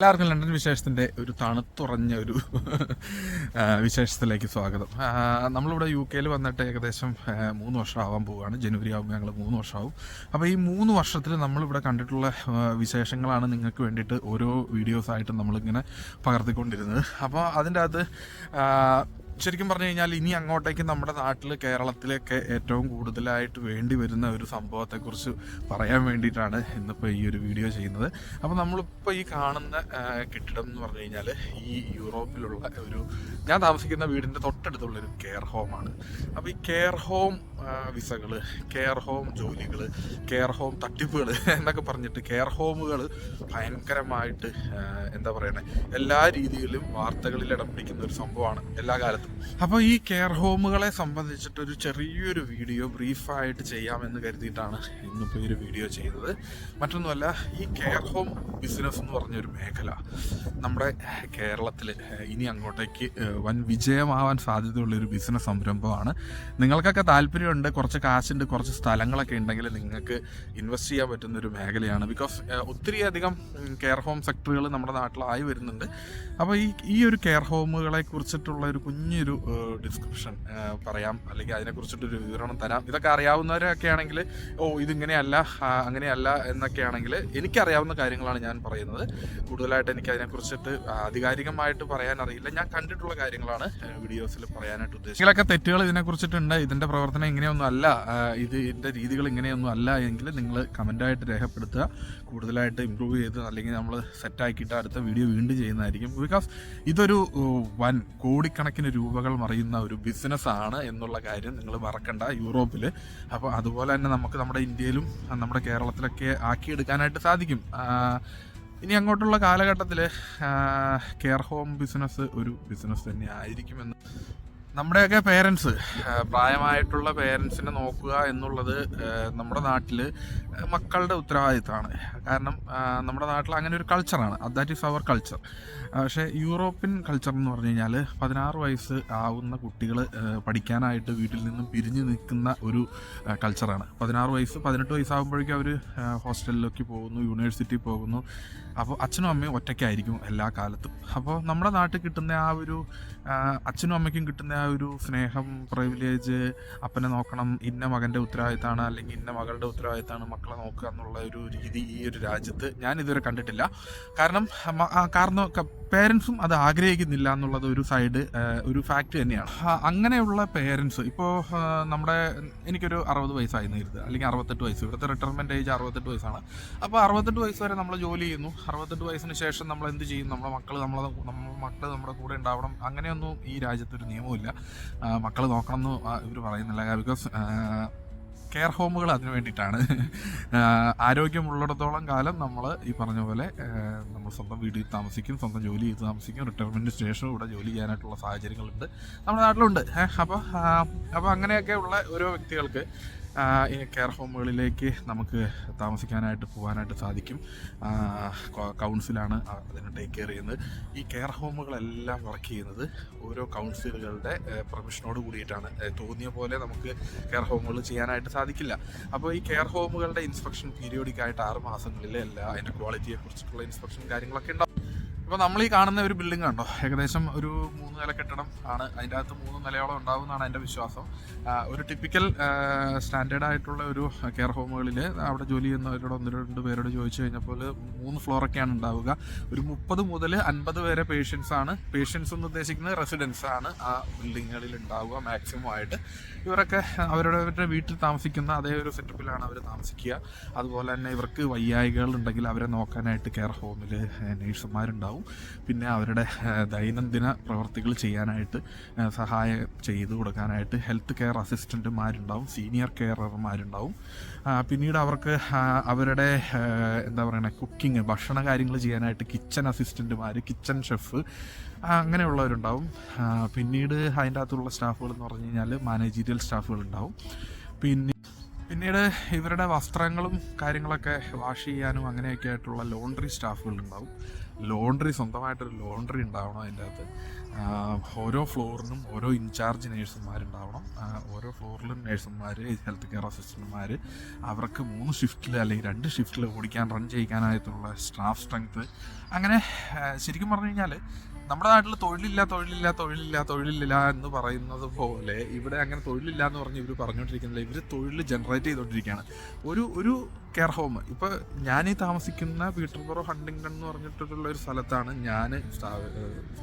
എല്ലാവർക്കും ലണ്ടൻ വിശേഷത്തിന്റെ ഒരു തണുത്തുറഞ്ഞ ഒരു വിശേഷത്തിലേക്ക് സ്വാഗതം. നമ്മളിവിടെ യു കെയിൽ വന്നിട്ട് ഏകദേശം മൂന്ന് വർഷം ആവാൻ പോവുകയാണ്. ജനുവരി ആകുമ്പോൾ ഞങ്ങൾ മൂന്ന് വർഷമാവും. അപ്പോൾ ഈ മൂന്ന് വർഷത്തിൽ നമ്മളിവിടെ കണ്ടിട്ടുള്ള വിശേഷങ്ങളാണ് നിങ്ങൾക്ക് വേണ്ടിയിട്ട് ഓരോ വീഡിയോസായിട്ട് നമ്മളിങ്ങനെ പകർത്തിക്കൊണ്ടിരുന്നത്. അപ്പോൾ അതിന്റെ അകത്ത് ശരിക്കും പറഞ്ഞു കഴിഞ്ഞാൽ ഇനി അങ്ങോട്ടേക്ക് നമ്മുടെ നാട്ടിൽ കേരളത്തിലൊക്കെ ഏറ്റവും കൂടുതലായിട്ട് വേണ്ടി വരുന്ന ഒരു സംഭവത്തെക്കുറിച്ച് പറയാൻ വേണ്ടിയിട്ടാണ് ഇന്നിപ്പോൾ ഈ ഒരു വീഡിയോ ചെയ്യുന്നത്. അപ്പോൾ നമ്മളിപ്പോൾ ഈ കാണുന്ന കെട്ടിടം എന്ന് പറഞ്ഞു കഴിഞ്ഞാൽ ഈ യൂറോപ്പിലുള്ള ഒരു ഞാൻ താമസിക്കുന്ന വീടിന്റെ തൊട്ടടുത്തുള്ളൊരു കെയർ ഹോമാണ്. അപ്പോൾ ഈ കെയർ ഹോം വിസകൾ കെയർ ഹോം ജോലികൾ കെയർ ഹോം തട്ടിപ്പുകൾ എന്നൊക്കെ പറഞ്ഞിട്ട് കെയർ ഹോമുകൾ ഭയങ്കരമായിട്ട് എന്താ പറയണേ എല്ലാ രീതിയിലും വാർത്തകളിൽ ഇടം പിടിക്കുന്ന ഒരു സംഭവമാണ് എല്ലാ കാലത്തും. അപ്പോൾ ഈ കെയർ ഹോമുകളെ സംബന്ധിച്ചിട്ട് ഒരു ചെറിയൊരു വീഡിയോ ബ്രീഫായിട്ട് ചെയ്യാമെന്ന് കരുതിയിട്ടാണ് ഇന്നിപ്പോൾ ഒരു വീഡിയോ ചെയ്യുന്നത് മറ്റൊന്നുമല്ല ഈ കെയർ ഹോം ബിസിനസ് എന്ന് പറഞ്ഞൊരു മേഖല നമ്മുടെ കേരളത്തിൽ ഇനി അങ്ങോട്ടേക്ക് വൻ വിജയമാവാൻ സാധ്യതയുള്ള ഒരു ബിസിനസ് സംരംഭമാണ്. നിങ്ങൾക്കൊക്കെ താല്പര്യമുണ്ട് കുറച്ച് കാശുണ്ട് കുറച്ച് സ്ഥലങ്ങളൊക്കെ ഉണ്ടെങ്കിൽ നിങ്ങൾക്ക് ഇൻവെസ്റ്റ് ചെയ്യാൻ പറ്റുന്ന ഒരു മേഖലയാണ്. ബിക്കോസ് ഒത്തിരി അധികം കെയർ ഹോം സെക്ടറുകൾ നമ്മുടെ നാട്ടിലായി വരുന്നുണ്ട്. അപ്പോൾ ഈ ഈ ഒരു കെയർ ഹോമുകളെ കുറിച്ചിട്ടുള്ള ഒരു കുഞ്ഞൊരു ഡിസ്ക്രിപ്ഷൻ പറയാം. അല്ലെങ്കിൽ അതിനെക്കുറിച്ചിട്ടൊരു വിവരണം തരാം. ഇതൊക്കെ അറിയാവുന്നവരൊക്കെ ആണെങ്കിൽ ഓ ഇതിങ്ങനെയല്ല അങ്ങനെയല്ല എന്നൊക്കെ ആണെങ്കിൽ എനിക്കറിയാവുന്ന കാര്യങ്ങളാണ് ഞാൻ പറയുന്നത്. കൂടുതലായിട്ട് എനിക്ക് അതിനെക്കുറിച്ചിട്ട് ആധികാരികമായിട്ട് പറയാൻ അറിയില്ല. ഞാൻ കണ്ടിട്ടുള്ള കാര്യങ്ങളാണ് വീഡിയോസിൽ പറയാനായിട്ട് ഉദ്ദേശിക്കുന്നത് ചിലൊക്കെ തെറ്റുകൾ ഇതിനെക്കുറിച്ചിട്ടുണ്ട് ഇതിന്റെ പ്രവർത്തനം ഇങ്ങനെയൊന്നും അല്ല. ഇത് ഇതിന്റെ രീതികൾ ഇങ്ങനെയൊന്നും അല്ല എങ്കിൽ നിങ്ങൾ കമന്റായിട്ട് രേഖപ്പെടുത്തുക. കൂടുതലായിട്ട് ഇമ്പ്രൂവ് ചെയ്ത് അല്ലെങ്കിൽ നമ്മൾ സെറ്റാക്കിയിട്ട് അടുത്ത വീഡിയോ വീണ്ടും ചെയ്യുന്നതായിരിക്കും. ബിക്കോസ് ഇതൊരു വൻ കോടിക്കണക്കിന് രൂപകൾ മറിയുന്ന ഒരു ബിസിനസ്സാണ് എന്നുള്ള കാര്യം നിങ്ങൾ മറക്കണ്ട യൂറോപ്പിൽ അപ്പോൾ അതുപോലെ തന്നെ നമുക്ക് നമ്മുടെ ഇന്ത്യയിലും നമ്മുടെ കേരളത്തിലൊക്കെ ആക്കിയെടുക്കാനായിട്ട് സാധിക്കും. ഇനി അങ്ങോട്ടുള്ള കാലഘട്ടത്തിൽ കെയർ ഹോം ബിസിനസ് ഒരു ബിസിനസ് തന്നെ ആയിരിക്കുമെന്ന് നമ്മുടെയൊക്കെ പേരൻസ് പ്രായമായിട്ടുള്ള പേരൻസിനെ നോക്കുക എന്നുള്ളത് നമ്മുടെ നാട്ടിൽ മക്കളുടെ ഉത്തരവാദിത്തമാണ്. കാരണം നമ്മുടെ നാട്ടിൽ അങ്ങനെ ഒരു കൾച്ചറാണ് ദാറ്റ് ഈസ് അവർ കൾച്ചർ പക്ഷേ യൂറോപ്യൻ കൾച്ചർ എന്ന് പറഞ്ഞു കഴിഞ്ഞാൽ പതിനാറ് വയസ്സ് ആവുന്ന കുട്ടികൾ പഠിക്കാനായിട്ട് വീട്ടിൽ നിന്നും പിരിഞ്ഞു നിൽക്കുന്ന ഒരു കൾച്ചറാണ് പതിനാറ് വയസ്സ് പതിനെട്ട് വയസ്സാകുമ്പോഴേക്കും അവർ ഹോസ്റ്റലിലേക്ക് പോകുന്നു യൂണിവേഴ്സിറ്റി പോകുന്നു. അപ്പോൾ അച്ഛനും അമ്മയും ഒറ്റയ്ക്കായിരിക്കും എല്ലാ കാലത്തും. അപ്പോൾ നമ്മുടെ നാട്ടിൽ കിട്ടുന്ന ആ ഒരു അച്ഛനും അമ്മയ്ക്കും കിട്ടുന്ന ഒരു സ്നേഹം പ്രിവിലേജ് അപ്പനെ നോക്കണം ഇന്ന മകന്റെ ഉത്തരവാദിത്തമാണ് അല്ലെങ്കിൽ ഇന്ന മകളുടെ ഉത്തരവാദിത്തമാണ് മക്കളെ നോക്കുക എന്നുള്ള ഒരു രീതി ഈ ഒരു രാജ്യത്ത് ഞാൻ ഇതുവരെ കണ്ടിട്ടില്ല. കാരണം കാരണം പേരൻസും അത് ആഗ്രഹിക്കുന്നില്ല എന്നുള്ളത് ഒരു സൈഡ് ഒരു ഫാക്റ്റ് തന്നെയാണ്. അങ്ങനെയുള്ള പേരൻസ് ഇപ്പോൾ നമ്മുടെ എനിക്കൊരു അറുപത് വയസ്സായി ഇരുത് അല്ലെങ്കിൽ അറുപത്തെട്ട് വയസ്സ്. ഇവിടുത്തെ റിട്ടയർമെന്റ് ഏജ് അറുപത്തെട്ട് വയസ്സാണ്. അപ്പോൾ അറുപത്തെട്ട് വയസ്സ് വരെ നമ്മൾ ജോലി ചെയ്യുന്നു. അറുപത്തെട്ട് വയസ്സിന് ശേഷം നമ്മൾ എന്ത് ചെയ്യും? നമ്മളെ മക്കൾ നമ്മളെ നമ്മുടെ മക്കൾ നമ്മുടെ കൂടെ ഉണ്ടാവണം. അങ്ങനെയൊന്നും ഈ രാജ്യത്തൊരു നിയമമില്ല മക്കൾ നോക്കണം എന്ന് ഇവർ പറയുന്നില്ല. ബിക്കോസ് കെയർ ഹോമുകൾ അതിന് വേണ്ടിയിട്ടാണ്. ആരോഗ്യമുള്ളിടത്തോളം കാലം നമ്മൾ ഈ പറഞ്ഞ പോലെ നമ്മൾ സ്വന്തം വീട്ടിൽ താമസിക്കും സ്വന്തം ജോലി ചെയ്ത് താമസിക്കും റിട്ടയർമെന്റ് സ്റ്റേഷനും ഇവിടെ ജോലി ചെയ്യാനായിട്ടുള്ള സാഹചര്യങ്ങളുണ്ട്. നമ്മുടെ നാട്ടിലുണ്ട്. അപ്പോൾ അപ്പോൾ അങ്ങനെയൊക്കെ ഉള്ള ഓരോ വ്യക്തികൾക്ക് ഈ കെയർ ഹോമുകളിലേക്ക് നമുക്ക് താമസിക്കാനായിട്ട് പോകാനായിട്ട് സാധിക്കും. കൗൺസിലാണ് അതിനെ ടേക്ക് കെയർ ചെയ്യുന്നത്. ഈ കെയർ ഹോമുകളെല്ലാം വർക്ക് ചെയ്യുന്നത് ഓരോ കൗൺസിലുകളുടെ പെർമിഷനോട് കൂടിയിട്ടാണ്. തോന്നിയ പോലെ നമുക്ക് കെയർ ഹോമുകൾ ചെയ്യാനായിട്ട് സാധിക്കില്ല. അപ്പോൾ ഈ കെയർ ഹോമുകളുടെ ഇൻസ്പെക്ഷൻ പീരിയോഡിക് ആയിട്ട് ആറ് മാസങ്ങളിൽ എല്ലാ അതിന്റെ ക്വാളിറ്റിയെ കുറിച്ചിട്ടുള്ള ഇൻസ്പെക്ഷൻ കാര്യങ്ങളൊക്കെ ഉണ്ടാവും. ഇപ്പോൾ നമ്മൾ ഈ കാണുന്ന ഒരു ബിൽഡിംഗ് കണ്ടോ? ഏകദേശം ഒരു മൂന്ന് നില കെട്ടിടം ആണ്. അതിന്റെ അകത്ത് മൂന്ന് നിലയോളം ഉണ്ടാവും എന്നാണ് എന്റെ വിശ്വാസം. ഒരു ടിപ്പിക്കൽ സ്റ്റാൻഡേർഡ് ആയിട്ടുള്ള ഒരു കെയർ ഹോമുകളിൽ അവിടെ ജോലി ചെയ്യുന്നവരോട് ഒന്ന് രണ്ട് പേരോട് ചോദിച്ചു കഴിഞ്ഞപ്പോൾ മൂന്ന് ഫ്ലോറൊക്കെയാണ് ഉണ്ടാവുക. ഒരു മുപ്പത് മുതൽ അൻപത് വരെ പേഷ്യൻസ് ആണ്. പേഷ്യൻസ് എന്ന് ഉദ്ദേശിക്കുന്നത് റെസിഡൻസ് ആണ് ആ ബിൽഡിങ്ങുകളിൽ ഉണ്ടാവുക മാക്സിമം ആയിട്ട്. ഇവരൊക്കെ അവരുടെ അവരുടെ വീട്ടിൽ താമസിക്കുന്ന അതേ ഒരു സെറ്റപ്പിലാണ് അവർ താമസിക്കുക. അതുപോലെ തന്നെ ഇവർക്ക് വയ്യായികൾ ഉണ്ടെങ്കിൽ അവരെ നോക്കാനായിട്ട് കെയർ ഹോമിൽ നേഴ്സുമാരുണ്ടാവും പിന്നെ അവരുടെ ദൈനംദിന പ്രവർത്തികൾ ചെയ്യാനായിട്ട് സഹായം ചെയ്തു കൊടുക്കാനായിട്ട് ഹെൽത്ത് കെയർ അസിസ്റ്റന്റുമാരുണ്ടാവും സീനിയർ കെയറർമാരുണ്ടാവും. പിന്നീട് അവർക്ക് അവരുടെ എന്താ പറയുക കുക്കിംഗ് ഭക്ഷണ കാര്യങ്ങൾ ചെയ്യാനായിട്ട് കിച്ചൺ അസിസ്റ്റന്റുമാർ കിച്ചൺ ഷെഫ് അങ്ങനെയുള്ളവരുണ്ടാവും. പിന്നീട് അതിന്റെ അകത്തുള്ള സ്റ്റാഫുകൾ എന്ന് പറഞ്ഞു കഴിഞ്ഞാൽ മാനേജീരിയൽ സ്റ്റാഫുകൾ ഉണ്ടാവും. പിന്നെ പിന്നീട് ഇവരുടെ വസ്ത്രങ്ങളും കാര്യങ്ങളൊക്കെ വാഷ് ചെയ്യാനും അങ്ങനെയൊക്കെ ആയിട്ടുള്ള ലോണ്ടറി സ്റ്റാഫുകൾ ഉണ്ടാവും. ലോണ്ടറി സ്വന്തമായിട്ടൊരു ലോണ്ടറി ഉണ്ടാവണം അതിന്റെ അകത്ത്. ഓരോ ഫ്ലോറിനും ഓരോ ഇൻചാർജ് നേഴ്സുമാരുണ്ടാവണം. ഓരോ ഫ്ലോറിലും നേഴ്സുമാർ ഹെൽത്ത് കെയർ അസിസ്റ്റന്റുമാർ അവർക്ക് മൂന്ന് ഷിഫ്റ്റിൽ അല്ലെങ്കിൽ രണ്ട് ഷിഫ്റ്റിൽ ഓടിക്കാൻ റൺ ചെയ്യിക്കാനായിട്ടുള്ള സ്റ്റാഫ് സ്ട്രെങ്ത് അങ്ങനെ ശരിക്കും പറഞ്ഞു കഴിഞ്ഞാൽ നമ്മുടെ നാട്ടിൽ തൊഴിലില്ല തൊഴിലില്ല തൊഴിലില്ല തൊഴിലില്ല എന്ന് പറയുന്നത് പോലെ ഇവിടെ അങ്ങനെ തൊഴിലില്ല എന്ന് പറഞ്ഞ് ഇവർ പറഞ്ഞുകൊണ്ടിരിക്കുന്നില്ല. ഇവർ തൊഴിൽ ജനറേറ്റ് ചെയ്തുകൊണ്ടിരിക്കുകയാണ്. ഒരു ഒരു കെയർ ഹോം. ഇപ്പോൾ ഞാൻ ഈ താമസിക്കുന്ന പീറ്റർബറോ ഹണ്ടിങ്ടൺ എന്ന് പറഞ്ഞിട്ടുള്ള ഒരു സ്ഥലത്താണ് ഞാൻ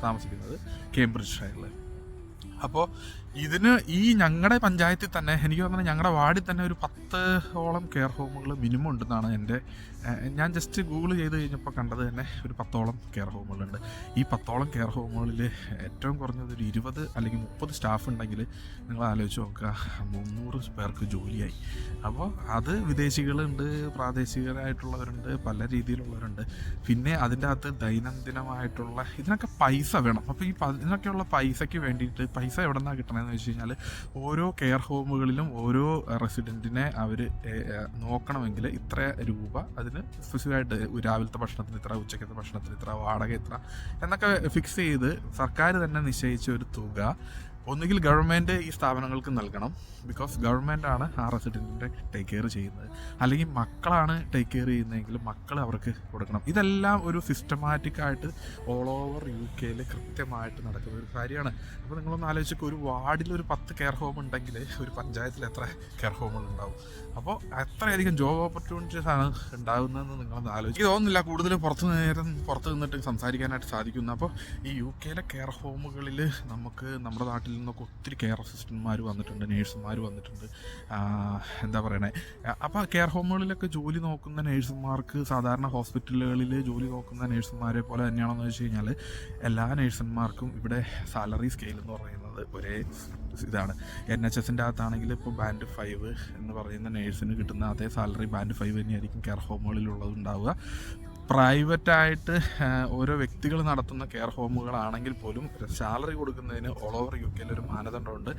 താമസിക്കുന്നത്. കേംബ്രിഡ്ജ് ഷയറിൽ അപ്പോൾ ഇതിന് ഈ ഞങ്ങളുടെ പഞ്ചായത്തിൽ തന്നെ എനിക്ക് തോന്നുന്നത് ഞങ്ങളുടെ വാർഡിൽ തന്നെ ഒരു പത്ത് ഓളം കെയർ ഹോമുകൾ മിനിമം ഉണ്ടെന്നാണ് എന്റെ ഞാൻ ജസ്റ്റ് ഗൂഗിൾ ചെയ്ത് കഴിഞ്ഞപ്പോൾ കണ്ടത് തന്നെ ഒരു പത്തോളം കെയർ ഹോമുകളുണ്ട്. ഈ പത്തോളം കെയർ ഹോമുകളിൽ ഏറ്റവും കുറഞ്ഞത് ഒരു ഇരുപത് അല്ലെങ്കിൽ മുപ്പത് സ്റ്റാഫ് ഉണ്ടെങ്കിൽ നിങ്ങൾ ആലോചിച്ച് നോക്കുക മുന്നൂറ് പേർക്ക് ജോലിയായി. അപ്പോൾ അത് വിദേശികളുണ്ട് പ്രാദേശികരായിട്ടുള്ളവരുണ്ട് പല രീതിയിലുള്ളവരുണ്ട്. പിന്നെ അതിന്റെ അകത്ത് ദൈനംദിനമായിട്ടുള്ള ഇതിനൊക്കെ പൈസ വേണം. അപ്പോൾ ഈ ഇതിനൊക്കെയുള്ള പൈസയ്ക്ക് വേണ്ടിയിട്ട് പൈസ എവിടെ നിന്നാണ് കിട്ടണമെന്ന് വെച്ച് കഴിഞ്ഞാൽ ഓരോ കെയർ ഹോമുകളിലും ഓരോ റെസിഡന്റിനെ അവർ നോക്കണമെങ്കിൽ ഇത്ര രൂപ അതിന് സ്പെസിഫിക്കായിട്ട് രാവിലത്തെ ഭക്ഷണത്തിന് ഇത്ര ഉച്ചക്കത്തെ ഭക്ഷണത്തിന് ഇത്ര വാടക ഇത്ര എന്നൊക്കെ ഫിക്സ് ചെയ്ത് സർക്കാർ തന്നെ നിശ്ചയിച്ച ഒരു തുക ഒന്നുകിൽ ഗവൺമെന്റ് ഈ സ്ഥാപനങ്ങൾക്ക് നൽകണം. ബിക്കോസ് ഗവൺമെന്റ് ആണ് ആ റെസിഡന്റിന്റെ ടേക്ക് കെയർ ചെയ്യുന്നത്. അല്ലെങ്കിൽ മക്കളാണ് ടേക്ക് കെയർ ചെയ്യുന്നതെങ്കിൽ മക്കൾ അവർക്ക് കൊടുക്കണം. ഇതെല്ലാം ഒരു സിസ്റ്റമാറ്റിക്കായിട്ട് ഓൾ ഓവർ യു കെയിൽ കൃത്യമായിട്ട് നടക്കുന്ന ഒരു കാര്യമാണ്. അപ്പോൾ നിങ്ങളൊന്ന് ആലോചിച്ചൊക്കെ ഒരു വാർഡിൽ ഒരു പത്ത് കെയർ ഹോം ഉണ്ടെങ്കിൽ ഒരു പഞ്ചായത്തിൽ എത്ര കെയർ ഹോമുകൾ ഉണ്ടാവും? അപ്പോൾ അത്രയധികം ജോബ് ഓപ്പർച്യൂണിറ്റീസ് ആണ് ഉണ്ടാകുന്നതെന്ന് നിങ്ങളൊന്ന് ആലോചിക്കുക എനിക്ക് തോന്നുന്നില്ല കൂടുതൽ പുറത്ത് നേരം പുറത്ത് നിന്നിട്ട് സംസാരിക്കാനായിട്ട് സാധിക്കുന്നു അപ്പോൾ ഈ യു കെയിലെ കെയർ ഹോമുകളിൽ നമുക്ക് നമ്മുടെ നാട്ടിൽ നിന്നൊക്കെ ഒത്തിരി കെയർ അസിസ്റ്റന്റ്മാർ വന്നിട്ടുണ്ട് നേഴ്സുമാർ വന്നിട്ടുണ്ട്. എന്താ പറയണേ? അപ്പോൾ കെയർ ഹോമുകളിലൊക്കെ ജോലി നോക്കുന്ന നേഴ്സുമാർക്ക് സാധാരണ ഹോസ്പിറ്റലുകളിൽ ജോലി നോക്കുന്ന നേഴ്സുമാരെ പോലെ തന്നെയാണെന്ന് വെച്ച് കഴിഞ്ഞാൽ എല്ലാ നേഴ്സന്മാർക്കും ഇവിടെ സാലറി സ്കെയിൽ എന്ന് പറയുന്നത് ഒരേ ഇതാണ്. എൻ എച്ച് എസിന്റെ അകത്താണെങ്കിൽ ഇപ്പോൾ ബാൻഡ് ഫൈവ് എന്ന് പറയുന്ന നേഴ്സിന് കിട്ടുന്ന അതേ സാലറി ബാൻഡ് ഫൈവ് തന്നെയായിരിക്കും കെയർ ഹോമുകളിലുള്ളത് ഉണ്ടാവുക. പ്രൈവറ്റായിട്ട് ഓരോ വ്യക്തികൾ നടത്തുന്ന കെയർ ഹോമുകളാണെങ്കിൽ പോലും സാലറി കൊടുക്കുന്നതിന് ഓൾ ഓവർ യു കെയിൽ ഒരു മാനദണ്ഡമുണ്ട്.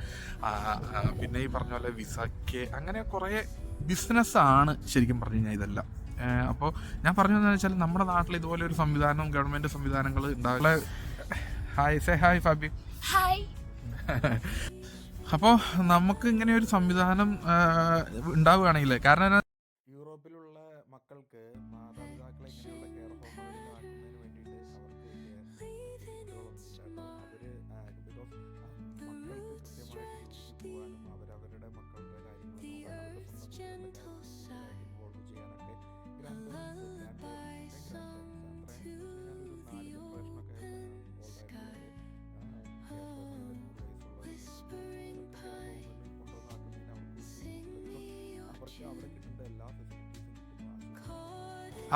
പിന്നെ ഈ പറഞ്ഞ പോലെ വിസയ്ക്ക് അങ്ങനെ കുറേ ബിസിനസ്സാണ് ശരിക്കും പറഞ്ഞു കഴിഞ്ഞാൽ ഇതെല്ലാം. അപ്പോൾ ഞാൻ പറഞ്ഞതെന്ന് വെച്ചാൽ നമ്മുടെ നാട്ടിൽ ഇതുപോലെ ഒരു സംവിധാനം ഗവൺമെന്റ് സംവിധാനങ്ങൾ ഉണ്ടാവില്ല. Hi say hi Fabi. Hi അപ്പോൾ നമുക്ക് ഇങ്ങനെ ഒരു സംവിധാനം ഉണ്ടാവുകയാണെങ്കിൽ കാരണം south of you.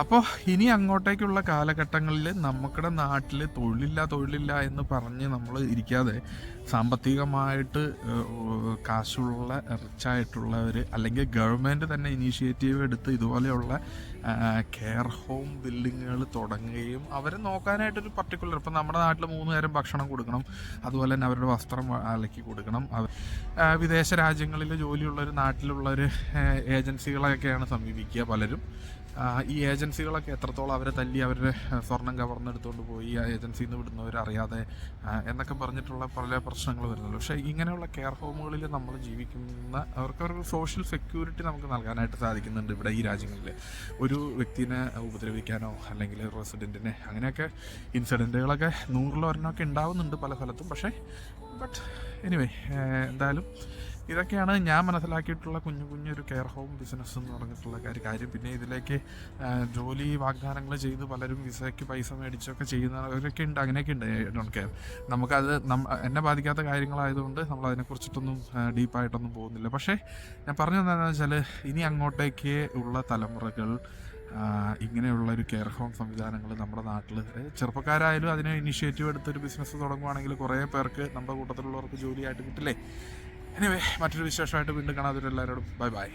അപ്പോൾ ഇനി അങ്ങോട്ടേക്കുള്ള കാലഘട്ടങ്ങളിൽ നമ്മുടെ നാട്ടിൽ തൊഴിലില്ല തൊഴിലില്ല എന്ന് പറഞ്ഞ് നമ്മൾ ഇരിക്കാതെ സാമ്പത്തികമായിട്ട് കാശുള്ള റിച്ചായിട്ടുള്ളവർ അല്ലെങ്കിൽ ഗവൺമെന്റ് തന്നെ ഇനീഷ്യേറ്റീവ് എടുത്ത് ഇതുപോലെയുള്ള കെയർ ഹോം ബിൽഡിങ്ങുകൾ തുടങ്ങുകയും അവരെ നോക്കാനായിട്ടൊരു പർട്ടിക്കുലർ ഇപ്പം നമ്മുടെ നാട്ടിൽ മൂന്ന് നേരം ഭക്ഷണം കൊടുക്കണം. അതുപോലെ തന്നെ അവരുടെ വസ്ത്രം അലക്കി കൊടുക്കണം. വിദേശ രാജ്യങ്ങളിൽ ജോലിയുള്ളവർ നാട്ടിലുള്ളവർ ഏജൻസികളെയൊക്കെയാണ് സമീപിക്കുക പലരും. ഈ ഏജൻസികളൊക്കെ എത്രത്തോളം അവരെ തല്ലി അവരുടെ സ്വർണം കവർന്നെടുത്തുകൊണ്ട് പോയി ആ ഏജൻസിയിൽ നിന്ന് വിടുന്നവർ അറിയാതെ എന്നൊക്കെ പറഞ്ഞിട്ടുള്ള പല പ്രശ്നങ്ങൾ വരുന്നുള്ളൂ പക്ഷേ ഇങ്ങനെയുള്ള കെയർ ഹോമുകളിൽ നമ്മൾ ജീവിക്കുന്ന അവർക്ക് ഒരു സോഷ്യൽ സെക്യൂരിറ്റി നമുക്ക് നൽകാനായിട്ട് സാധിക്കുന്നുണ്ട് ഇവിടെ ഈ രാജ്യങ്ങളിൽ ഒരു വ്യക്തിനെ ഉപദ്രവിക്കാനോ അല്ലെങ്കിൽ റെസിഡന്റിനെ അങ്ങനെയൊക്കെ ഇൻസിഡന്റുകളൊക്കെ നൂറിലൊരെണ്ണമൊക്കെ ഉണ്ടാവുന്നുണ്ട് പല സ്ഥലത്തും. പക്ഷേ ബട്ട് എനിവേ എന്തായാലും ഇതൊക്കെയാണ് ഞാൻ മനസ്സിലാക്കിയിട്ടുള്ള കുഞ്ഞു കുഞ്ഞൊരു കെയർ ഹോം ബിസിനസ് എന്ന് പറഞ്ഞിട്ടുള്ള കാര്യം കാര്യം. പിന്നെ ഇതിലേക്ക് ജോലി വാഗ്ദാനങ്ങൾ ചെയ്ത് പലരും വിസയ്ക്ക് പൈസ മേടിച്ചൊക്കെ ചെയ്യുന്നവരൊക്കെ ഉണ്ട്. അങ്ങനെയൊക്കെ ഉണ്ട്. ഡോണ്ട് കെയർ നമുക്കത് എന്നെ ബാധിക്കാത്ത കാര്യങ്ങളായതുകൊണ്ട് നമ്മൾ അതിനെക്കുറിച്ചിട്ടൊന്നും ഡീപ്പായിട്ടൊന്നും പോകുന്നില്ല. പക്ഷേ ഞാൻ പറഞ്ഞു തന്നതെന്ന് വെച്ചാൽ ഇനി അങ്ങോട്ടേക്ക് ഉള്ള തലമുറകൾ ഇങ്ങനെയുള്ള ഒരു കെയർ ഹോം സംവിധാനങ്ങൾ നമ്മുടെ നാട്ടിൽ ചെറുപ്പക്കാരായാലും അതിനെ ഇനിഷ്യേറ്റീവ് എടുത്തൊരു ബിസിനസ് തുടങ്ങുവാണെങ്കിൽ കുറേ പേർക്ക് നമ്മുടെ കൂട്ടത്തിലുള്ളവർക്ക് ജോലിയായിട്ട് കിട്ടില്ലേ? എനിവേ മറ്റൊരു വിശേഷമായിട്ട് വീണ്ടും കാണാതെ എല്ലാവരോടും ബൈ ബൈ